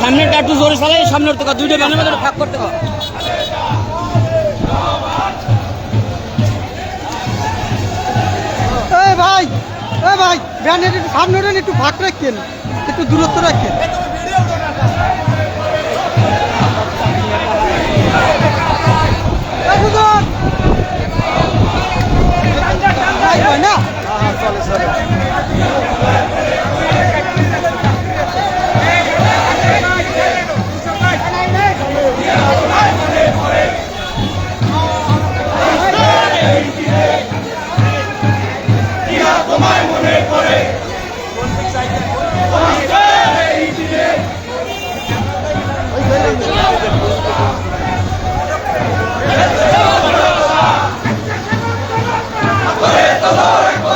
সামনেটা একটু জোরে চালাই সামনের তো দুইটা ব্যানের মধ্যে ফাঁক করতে কর এই ভাই এই ভাই ব্যানের একটু সামনে ওঠেন, একটু ভাগ রাখেন একটু দূরত্ব রাখেন। এই সুজন! ভাই ভাই না স্বেচ্ছাসেবক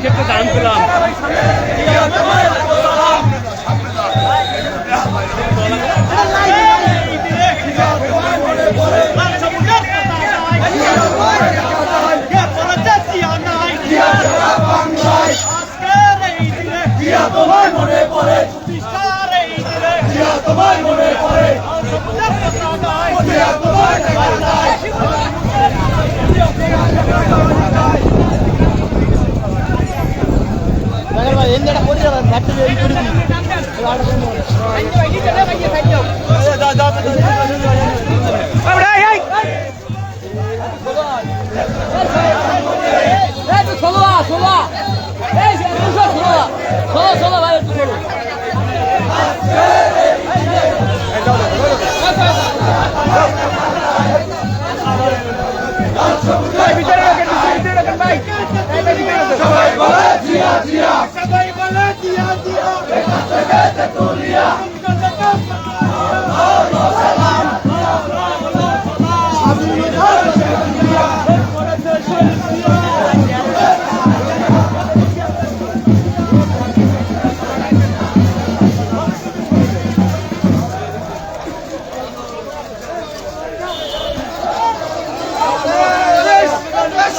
ক্ষেত্রে দান পেলাম তোমার মনে পড়ে। তোমার মনে পড়ে তোমার ষোলো ষোলো ষোলো ষোলো ষোলো সবাই বলে জিয়া জিয়া।